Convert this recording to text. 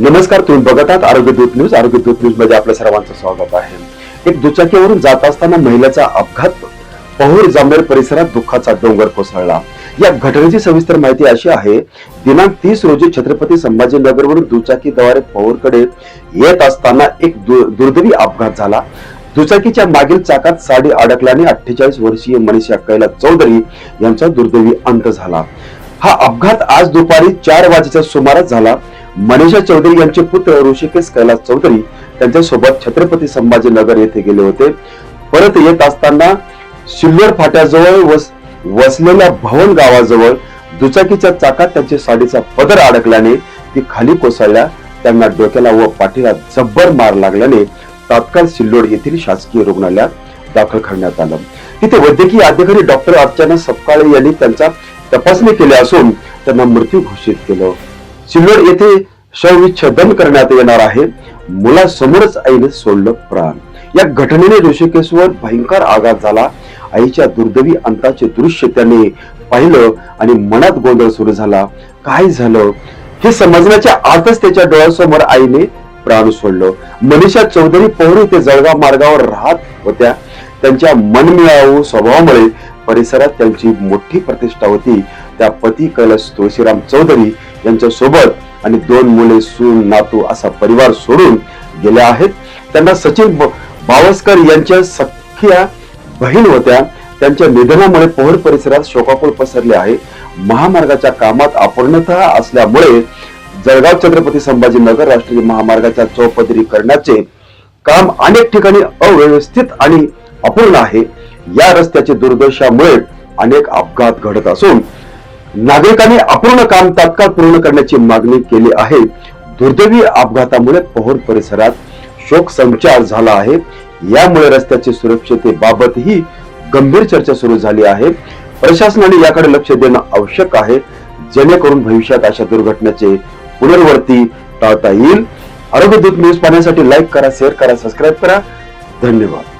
नमस्कार तुम्ही बघत आहात आरोग्य दूत न्यूज. आरोग्य दूत न्यूजमध्ये आपल्या सर्वांचं स्वागत आहे. एक दुचाकीवरून जात असताना महिलेचा अपघात पहुर जांभेर परिसरात दुःखाचा डोंगर कोसळला. या घटनेची सविस्तर माहिती अशी आहे दिनांक तीस रोजी छत्रपती संभाजीनगरवरून दुचाकीद्वारे पहुरकडे येत असताना एक दुर्दैवी अपघात झाला. दुचाकीच्या मागील चाकात साडी अडकल्याने अठ्ठेचाळीस वर्षीय मनीषा कैलास चौधरी यांचा दुर्दैवी अंत झाला. हा अपघात आज दुपारी चार वाजेच्या सुमारास झाला. मनीषा चौधरी यांचे पुत्र ऋषिकेश कैलास चौधरी त्यांच्यासोबत छत्रपती संभाजीनगर येथे गेले होते. परत येत असताना सिल्लोड फाट्याजवळ वस वसलेल्या भवन गावाजवळ दुचाकीच्या चाकात त्यांच्या साडीचा पदर अडकल्याने ती खाली कोसळल्या. त्यांना डोक्याला व पाठीला जब्बर मार लागल्याने तात्काळ सिल्लोड येथील शासकीय रुग्णालयात दाखल करण्यात आलं. तिथे वैद्यकीय अधिकारी डॉक्टर अर्चना सपकाळे यांनी त्यांचा तपासणी केली असून त्यांना मृत्यू घोषित केलं. सिल्लोड येथे शवविच्छेदन करण्यात येणार आहे. मुलासमोरच आईने सोडलं प्राण. या घटनेने ऋषिकेशवर भयंकर आघात झाला. आईच्या दुर्दैवी अंताचे दृश्य त्याने पाहिलं आणि मनात गोंधळ सुरू झाला. काय झालं? हे समजण्याच्या आतच त्याच्या डोळ्यासमोर आईने प्राण सोडलं. मनीषा चौधरी पोहरी ते जळगाव मार्गावर राहत होत्या. त्यांच्या मनमिळावू स्वभावामुळे परिसरात त्यांची मोठी प्रतिष्ठा होती. त्या पती कैलास तुळशीराम चौधरी यांच्या सोबत आणि दोन मुले सून नातू असा परिवार सोडून गेले आहेत. त्यांना सचिन बावस्कर यांच्या सख्या बहीण होत्या. त्यांच्या निधनामुळे पोहर परिसरात शोकाकुळ पसरले आहे. महामार्गाच्या कामात अपूर्णता असल्यामुळे जळगाव छत्रपती संभाजीनगर राष्ट्रीय महामार्गाच्या चौपदरी करण्याचे काम अनेक ठिकाणी अव्यवस्थित आणि अपूर्ण आहे. या रस्त्याच्या दुर्दशामुळे अनेक अपघात घडत असून नागरिकांनी अपूर्ण काम तात्काळ पूर्ण करण्याची मागणी केली आहे. दुर्दैवी अपघातामुळे पोहोर परिसरात शोक संचार झाला आहे. यामुळे रस्त्याची सुरक्षतेबाबतही गंभीर चर्चा सुरू झाली आहे. प्रशासनाने याकडे लक्ष देणं आवश्यक आहे. जेणेकरून भविष्यात अशा दुर्घटनेचे पुनर्वर्ती टाळता येईल. आरोग्य दूत न्यूज पाहण्यासाठी लाईक करा शेअर करा सबस्क्राईब करा. धन्यवाद.